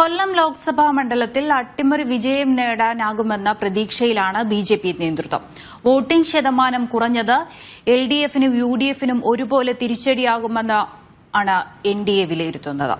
കൊല്ലം ലോക്സഭാ മണ്ഡലത്തിൽ അട്ടിമറി വിജയം നേടാനാകുമെന്ന പ്രതീക്ഷയിലാണ് ബി ജെ പി നേതൃത്വം. വോട്ടിംഗ് ശതമാനം കുറഞ്ഞത് എൽ ഡി എഫിനും യു ഡി എഫിനും ഒരുപോലെ തിരിച്ചടിയാകുമെന്ന് ആണ് എൻ ഡി എ വിലയിരുത്തുന്നത്.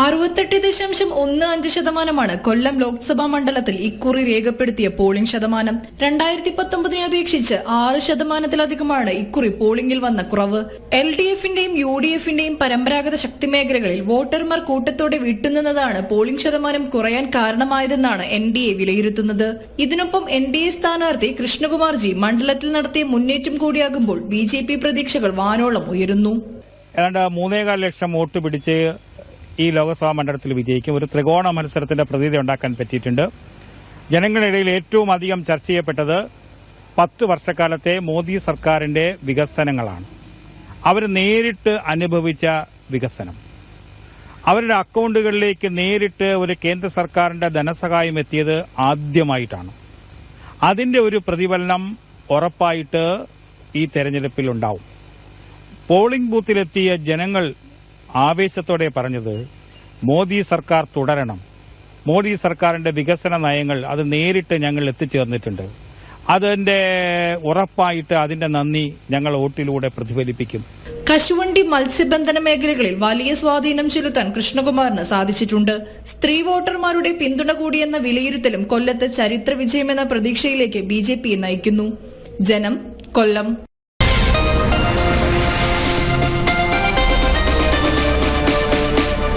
അറുപത്തെട്ട് ദശാംശം ഒന്ന് അഞ്ച് ശതമാനമാണ് കൊല്ലം ലോക്സഭാ മണ്ഡലത്തിൽ ഇക്കുറി രേഖപ്പെടുത്തിയ പോളിംഗ് ശതമാനം. രണ്ടായിരത്തി പത്തൊമ്പതിനെ അപേക്ഷിച്ച് ആറ് ശതമാനത്തിലധികമാണ് ഇക്കുറി പോളിംഗിൽ വന്ന കുറവ്. എൽ ഡി എഫിന്റെയും യു ഡി എഫിന്റെയും പരമ്പരാഗത ശക്തി മേഖലകളിൽ വോട്ടർമാർ കൂട്ടത്തോടെ വിട്ടുനിന്നതാണ് പോളിംഗ് ശതമാനം കുറയാൻ കാരണമായതെന്നാണ് എൻ ഡി എ വിലയിരുത്തുന്നത്. ഇതിനൊപ്പം എൻ ഡി എ സ്ഥാനാർത്ഥി കൃഷ്ണകുമാർജി മണ്ഡലത്തിൽ നടത്തിയ മുന്നേറ്റം കൂടിയാകുമ്പോൾ ബി ജെ പി പ്രതീക്ഷകൾ വാനോളം ഉയരുന്നു. ഏതാണ്ട് മൂന്നേകാൽ ലക്ഷം വോട്ട് പിടിച്ച് ഈ ലോക്സഭാ മണ്ഡലത്തിൽ വിജയിക്കും. ഒരു ത്രികോണ മത്സരത്തിന്റെ പ്രതീതി ഉണ്ടാക്കാൻ പറ്റിയിട്ടുണ്ട്. ജനങ്ങളിടയിൽ ഏറ്റവും അധികം ചർച്ച ചെയ്യപ്പെട്ടത് പത്ത് വർഷക്കാലത്തെ മോദി സർക്കാരിന്റെ വികസനങ്ങളാണ്. അവർ നേരിട്ട് അനുഭവിച്ച വികസനം. അവരുടെ അക്കൗണ്ടുകളിലേക്ക് നേരിട്ട് ഒരു കേന്ദ്ര സർക്കാരിന്റെ ധനസഹായം എത്തിയത് ആദ്യമായിട്ടാണ്. അതിന്റെ ഒരു പ്രതിഫലനം ഉറപ്പായിട്ട് ഈ തെരഞ്ഞെടുപ്പിൽ ഉണ്ടാവും. പോളിംഗ് ബൂത്തിലെത്തിയ ജനങ്ങൾ ആവേശത്തോടെ പറഞ്ഞത് മോദി സർക്കാർ തുടരണം. മോദി സർക്കാരിന്റെ വികസന നയങ്ങൾ അത് നേരിട്ട് ഞങ്ങൾ എത്തിച്ചേർന്നിട്ടുണ്ട്. അതിന്റെ ഉറപ്പായിട്ട് അതിന്റെ നന്ദി ഞങ്ങൾ വോട്ടിലൂടെ പ്രതിഫലിപ്പിക്കും. കശുവണ്ടി മത്സ്യബന്ധന മേഖലകളിൽ വലിയ സ്വാധീനം ചെലുത്താൻ കൃഷ്ണകുമാറിന് സാധിച്ചിട്ടുണ്ട്. സ്ത്രീ വോട്ടർമാരുടെ പിന്തുണ കൂടിയെന്ന വിലയിരുത്തലും കൊല്ലത്ത് ചരിത്ര വിജയമെന്ന പ്രതീക്ഷയിലേക്ക് ബി നയിക്കുന്നു. ജനം കൊല്ലം.